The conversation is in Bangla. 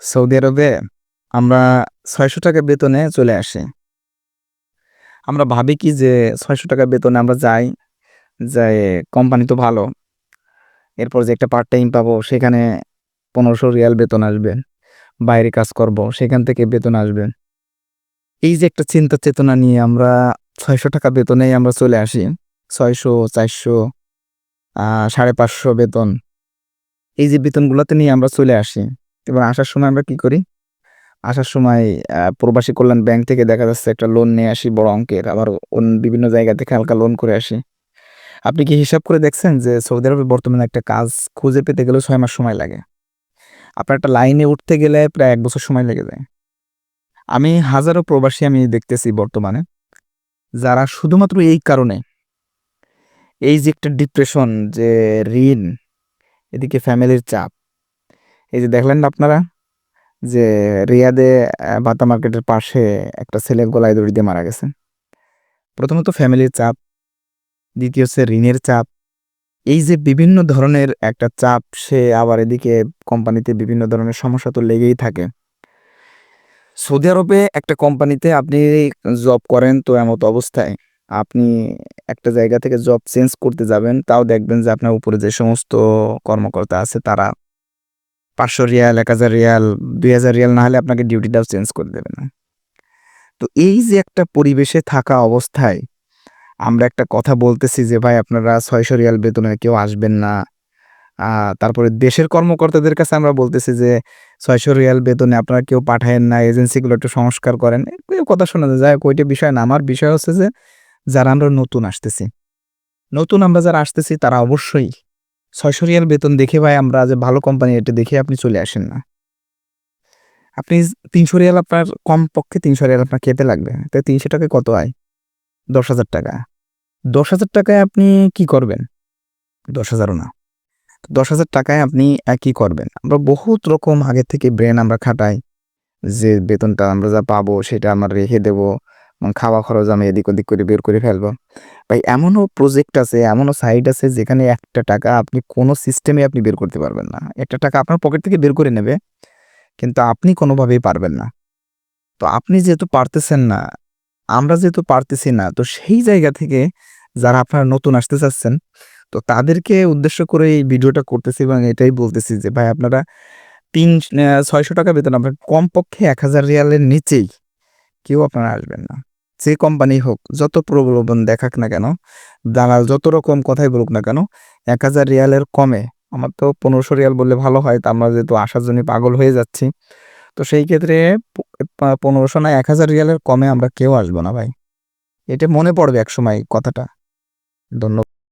সৌদি আরবে আমরা ছয়শো টাকা বেতনে চলে আসি। আমরা ভাবি কি যে ছয়শো টাকা বেতনে আমরা যাই যাই কোম্পানি তো ভালো। এরপর যে একটা পার্ট টাইম পাবো, সেখানে পনেরোশো রিয়াল বেতন আসবে। বাইরে কাজ করব, সেখান থেকে বেতন আসবে। এই যে একটা চিন্তা চেতনা নিয়ে আমরা ছয়শো টাকা বেতনেই আমরা চলে আসি। ছয়শো, চারশো সাড়ে পাঁচশো বেতন। এই যে বেতনগুলোতে নিয়ে আমরা চলে আসি। এবং আসার সময় আমরা কি করি? আসার সময় প্রবাসী কল্যাণ ব্যাংক থেকে দেখা যাচ্ছে একটা লোন নিয়ে আসি বড় অঙ্কের। আবার অন্য বিভিন্ন জায়গা থেকে হালকা লোন করে আসি। আপনি কি হিসাব করে দেখছেন যে সৌদি আরবে বর্তমানে একটা কাজ খুঁজে পেতে গেলেও ছয় মাস সময় লাগে? আপনার একটা লাইনে উঠতে গেলে প্রায় এক বছর সময় লেগে যায়। আমি হাজারো প্রবাসী আমি দেখতেছি বর্তমানে, যারা শুধুমাত্র এই কারণে, এই যে একটা ডিপ্রেশন যে ঋণ, এদিকে ফ্যামিলির চাপ এই যে দেখলেন না আপনারা? যে রিয়াদে বাতা মার্কেটের পাশে একটা ছেলে গলায় দড়ি দিয়ে মারা গেছে। প্রথমত ফ্যামিলির চাপ, দ্বিতীয় হচ্ছে ঋণের চাপ। এই যে বিভিন্ন ধরনের একটা চাপ, সে আবার এদিকে কোম্পানিতে বিভিন্ন ধরনের সমস্যা তো লেগেই থাকে। সৌদি আরবে একটা কোম্পানিতে আপনি জব করেন তো এমত অবস্থায়। আপনি একটা জায়গা থেকে জব চেঞ্জ করতে যাবেন, তাও দেখবেন যে আপনার উপরে যে সমস্ত কর্মকর্তা আছে তারা পাঁচশো রিয়াল, এক হাজার রিয়াল, দুই হাজার রিয়াল না হলে আপনাকে ডিউটিটাও চেঞ্জ করে দেবে না। তো এই যে একটা পরিবেশে থাকা অবস্থায় আমরা একটা কথা বলতেছি যে, ভাই, আপনারা ছয়শো রিয়াল বেতনে কেউ আসবেন না। তারপরে দেশের কর্মকর্তাদের কাছে আমরা বলতেছি যে, ছয়শো রিয়াল বেতনে আপনারা কেউ পাঠায়েন না, এজেন্সিগুলো একটু সংস্কার করেন। এই কথা শোনা যায়। ওইটা বিষয় না। আমার বিষয় হচ্ছে যে, যারা আমরা নতুন আসতেছি, নতুন আমরা যারা আসতেছি, তারা অবশ্যই ছয়শো রিয়াল বেতন দেখে ভাই আমরা যে ভালো কোম্পানি এটা দেখে আপনি চলে আসেন না। আপনি তিনশো রিয়াল আপনার কম পক্ষে তিনশো রিয়াল আপনার খেতে লাগবে। তাই তিনশো টাকায় কত আয়? দশ হাজার টাকা। দশ হাজার টাকায় আপনি কি করবেন? দশ হাজারও না। দশ হাজার টাকায় আপনি একই করবেন। আমরা বহুত রকম আগে থেকে ব্রেন আমরা খাটাই যে বেতনটা আমরা যা পাবো সেটা আমরা রেখে দেবো। খাওয়া খরচ আমি এদিক ওদিক করে বের করে ফেলব। ভাই, এমনও প্রজেক্ট আছে, এমনও সাইট আছে যেখানে একটা টাকা আপনি কোনো সিস্টেমে আপনি বের করতে পারবেন না। একটা টাকা আপনার পকেট থেকে বের করে নেবে, কিন্তু আপনি কোনোভাবেই পারবেন না। তো আপনি যেহেতু পারতেছেন না, আমরা যেহেতু পারতেছি না, তো সেই জায়গা থেকে যারা আপনারা নতুন আসতে চাচ্ছেন, তো তাদেরকে উদ্দেশ্য করে এই ভিডিওটা করতেছি এবং এটাই বলতেছি যে, ভাই, আপনারা তিন ছয়শো টাকা বেতন, আপনার কমপক্ষে এক হাজার রিয়ালের নিচেই কেউ আপনারা আসবেন না। যে কোম্পানি হোক, যত প্রলোভন দেখাক না কেন, দালাল যত রকম কথাই বলুক না কেন, এক হাজার রিয়ালের কমে, আমার তো পনেরোশো রিয়াল বললে ভালো হয়, তা আমরা যেহেতু আসার জন্য পাগল হয়ে যাচ্ছি, তো সেই ক্ষেত্রে পনেরোশো না এক হাজার রিয়ালের কমে আমরা কেউ আসব না ভাই। এটা মনে পড়বে এক সময় কথাটা। ধন্যবাদ।